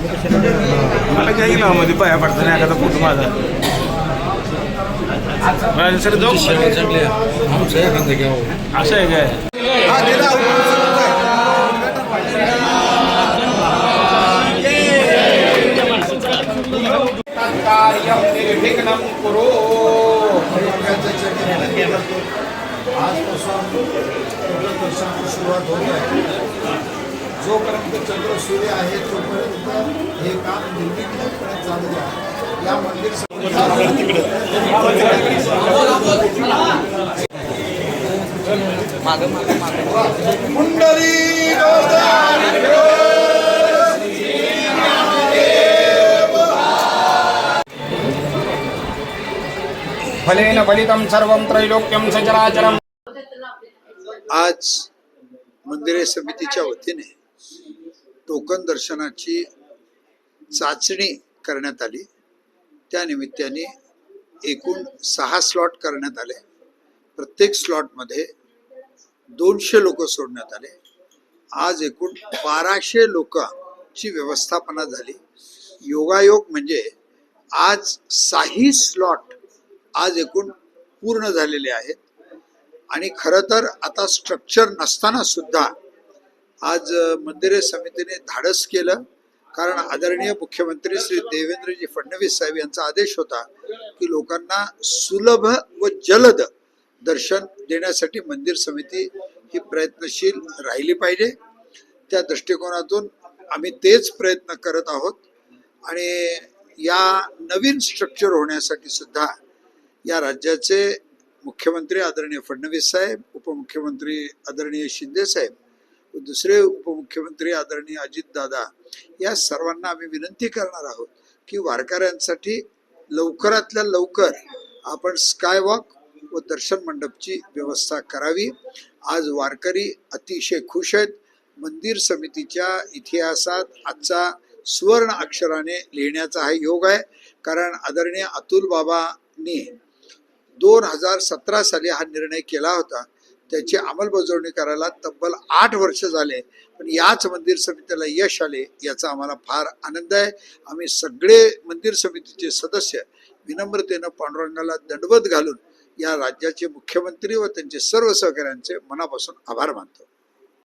मला काय गेला मध्ये पाया पडताना एखादा फोटो माझा सर जाऊ असं आहे काय आजपासून सुरुवात होत आहे जोपर्यंत चंद्र सूर्य आहे तोपर्यंत हे काम निर्विघ्नपणे चालू आहे. या मंदिर कुंडली फलेन फलितं सर्वं त्रैलोक्यं सचराचरम्। आज मंदिरे समितीच्या वतीने टोकन दर्शनाची चाचणी करण्यात आली. त्या निमित्ताने एकूण सहा स्लॉट करण्यात आले. प्रत्येक स्लॉटमध्ये दोनशे लोक सोडण्यात आले. आज एकूण बाराशे लोकांची व्यवस्थापना झाली. योगायोग म्हणजे आज साही स्लॉट आज एकूण पूर्ण झालेले आहेत. आणि खरं तर आता स्ट्रक्चर नसताना सुद्धा आज मंदिरे समितीने धाडस केलं. कारण आदरणीय मुख्यमंत्री श्री देवेंद्रजी फडणवीस साहेब यांचा आदेश होता की लोकांना सुलभ व जलद दर्शन देण्यासाठी मंदिर समिती ही प्रयत्नशील राहिली पाहिजे. त्या दृष्टिकोनातून आम्ही तेच प्रयत्न करत आहोत. आणि या नवीन स्ट्रक्चर होण्यासाठी सुद्धा या राज्याचे मुख्यमंत्री आदरणीय फडणवीस साहेब उपमुख्यमंत्री आदरणीय शिंदे साहेब दुसरे उपमुख्यमंत्री आदरणीय अजितदादा या सर्वांना आम्ही विनंती करणार आहोत की वारकऱ्यांसाठी लवकरातल्या लवकर आपण स्कायवॉक व दर्शन मंडपची व्यवस्था करावी. आज वारकरी अतिशय खुश आहेत. मंदिर समितीच्या इतिहासात आजचा सुवर्ण अक्षराने लिहिण्याचा हा योग आहे. कारण आदरणीय अतुल बाबांनी दोन हजार सतरा साली हा निर्णय केला होता. त्याची अंमलबजावणी करायला तब्बल आठ वर्ष झाले. पण याच मंदिर समितीला यश आले याचा आम्हाला फार आनंद आहे. आम्ही सगळे मंदिर समितीचे सदस्य विनम्रतेनं पांडुरंगाला दंडवत घालून या राज्याचे मुख्यमंत्री व त्यांचे सर्व सहकाऱ्यांचे मनापासून आभार मानतो.